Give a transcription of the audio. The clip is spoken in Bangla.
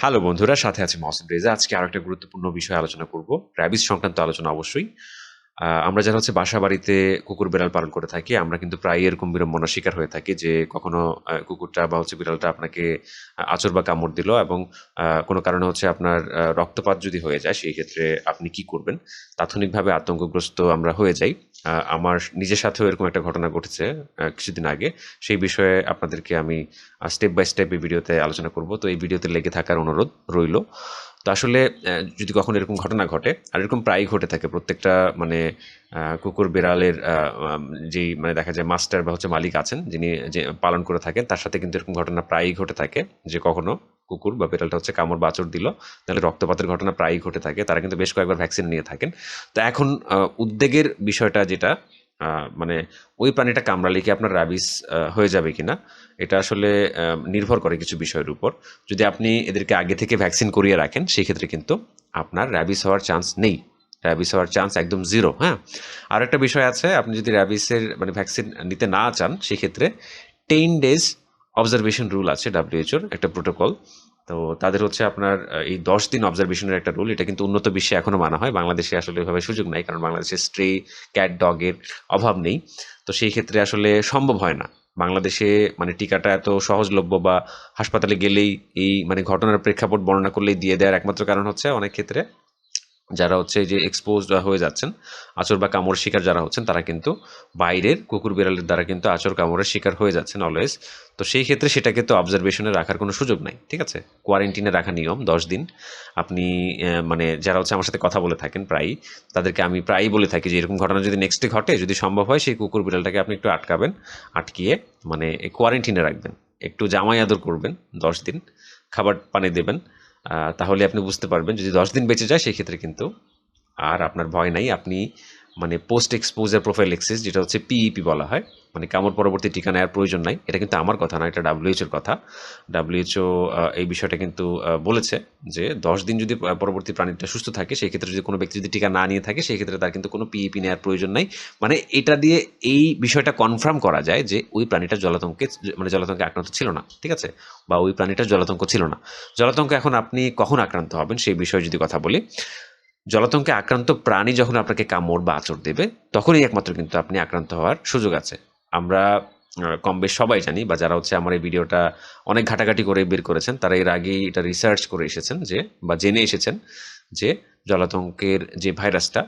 হ্যালো বন্ধুরা, সাথে আছে মহসিন রেজা। আজকে আরেকটা গুরুত্বপূর্ণ বিষয় আলোচনা করব। র্যাবিস সংক্রান্ত আলোচনা অবশ্যই। আমরা যারা হচ্ছে বাসা বাড়িতে কুকুর বিড়াল পালন করে থাকি, আমরা কিন্তু প্রায় এরকম বিড়ম্বনার শিকার হয়ে থাকি যে কখনো কুকুরটা বা হচ্ছে বিড়ালটা আপনাকে আচর বা কামড় দিল এবং কোনো কারণে হচ্ছে আপনার রক্তপাত যদি হয়ে যায়, সেই ক্ষেত্রে আপনি কি করবেন? তাৎক্ষণিকভাবে আতঙ্কগ্রস্ত আমরা হয়ে যাই। আমার নিজের সাথেও এরকম একটা ঘটনা ঘটেছে কিছুদিন আগে। সেই বিষয়ে আপনাদেরকে আমি স্টেপ বাই স্টেপ এই ভিডিওতে আলোচনা করব। তো এই ভিডিওতে লেগে থাকার অনুরোধ রইল। তো আসলে যদি কখনো এরকম ঘটনা ঘটে, আর এরকম প্রায়ই ঘটে থাকে, প্রত্যেকটা মানে কুকুর বিড়ালের যেই মানে দেখা যায় মাস্টার বা হচ্ছে মালিক আছেন, যিনি যে পালন করে থাকেন, তার সাথে কিন্তু এরকম ঘটনা প্রায়ই ঘটে থাকে, যে কখনো কুকুর বা বিড়ালটা হচ্ছে কামড় বা দিল, তাহলে রক্তপাতের ঘটনা প্রায়ই ঘটে থাকে, তারা কিন্তু বেশ কয়েকবার ভ্যাকসিন নিয়ে থাকেন। তো এখন উদ্বেগের বিষয়টা যেটা মানে ওই প্রাণীটা কামড়ালে কি আপনার র্যাবিস হয়ে যাবে কিনা, এটা আসলে নির্ভর করে কিছু বিষয়ের উপর। যদি আপনি এদেরকে আগে থেকে ভ্যাকসিন করিয়ে রাখেন সেক্ষেত্রে কিন্তু আপনার র্যাবিস হওয়ার চান্স নেই। র্যাবিস হওয়ার চান্স একদম জিরো হ্যাঁ? আর একটা বিষয় আছে, আপনি যদি র্যাবিসের মানে ভ্যাকসিন নিতে না চান সেক্ষেত্রে টেন ডেজ অবজারভেশন রুল আছে ডাব্লিউএইচওর একটা প্রোটোকল তো তাদের হচ্ছে আপনার এই দশ দিন অবজারভেশনের একটা রুল এটা কিন্তু উন্নত বিশ্বে এখনও মানা হয়। বাংলাদেশে আসলে এভাবে সুযোগ নাই, কারণ বাংলাদেশে স্ট্রে ক্যাট ডগের অভাব নেই। তো সেই ক্ষেত্রে আসলে সম্ভব হয় না। বাংলাদেশে মানে টিকাটা এত সহজলভ্য বা হাসপাতালে গেলেই এই মানে ঘটনার প্রেক্ষাপট বর্ণনা করলেই দিয়ে দেওয়ার একমাত্র কারণ হচ্ছে অনেক ক্ষেত্রে যারা হচ্ছে যে এক্সপোজ হয়ে যাচ্ছেন, আচর বা কামড় শিকার যারা হচ্ছেন, তারা কিন্তু বাইরের কুকুর বিড়ালের দ্বারা কিন্তু আচর কামড়ের শিকার হয়ে যাচ্ছেন অলওয়েজ তো সেই ক্ষেত্রে সেটাকে তো অবজারভেশনে রাখার কোনো সুযোগ নাই, ঠিক আছে? কোয়ারেন্টিনে রাখা নিয়ম, দশ দিন। আপনি মানে যারা হচ্ছে আমার সাথে কথা বলে থাকেন প্রায়ই, তাদেরকে আমি প্রায়ই বলে থাকি যে এরকম ঘটনা যদি নেক্সটে ঘটে, যদি সম্ভব হয়, সেই কুকুর বিড়ালটাকে আপনি একটু আটকাবেন, আটকিয়ে মানে কোয়ারেন্টিনে রাখবেন। একটু জামাই আদর করবেন, দশ দিন। খাবার পানি দেবেন। তাহলে আপনি বুঝতে পারবেন, যদি দশ দিন বেঁচে যায় সেক্ষেত্রে কিন্তু আর আপনার ভয় নাই। আপনি মানে পোস্ট এক্সপোজার প্রোফাইল এক্সিস যেটা হচ্ছে পিইপি বলা হয় মানে কামড় পরবর্তী টিকা নেওয়ার প্রয়োজন নাই। এটা কিন্তু আমার কথা না, এটা ডাব্লিউএইচওর কথা। ডাব্লিউএইচও এই বিষয়টা কিন্তু বলেছে যে দশ দিন যদি পরবর্তী প্রাণীটা সুস্থ থাকে, সেই ক্ষেত্রে যদি কোনো ব্যক্তি যদি টিকা না নিয়ে থাকে, সেই ক্ষেত্রে তার কিন্তু কোনো পিইপি নেওয়ার প্রয়োজন নাই। মানে এটা দিয়ে এই বিষয়টা কনফার্ম করা যায় যে ওই প্রাণীটা জলাতঙ্কে মানে জলাতঙ্কে আক্রান্ত ছিল না, ঠিক আছে? বা ওই প্রাণীটা জলাতঙ্ক ছিল না। জলাতঙ্ক এখন আপনি কখন আক্রান্ত হবেন, সেই বিষয়ে যদি কথা বলি জলাতঙ্কে আক্রান্ত প্রাণী যখন আপনাকে কামড় বা আচর দেবে, তখনই একমাত্র কিন্তু আপনি আক্রান্ত হওয়ার সুযোগ আছে। আমরা কম বেশ সবাই জানি বা যারা হচ্ছে আমার এই ভিডিওটা অনেক ঘাটাঘাটি করে বের করেছেন, তারা এর আগেই এটা রিসার্চ করে এসেছেন যে, বা জেনে এসেছেন যে, জলাতঙ্কের যে ভাইরাসটা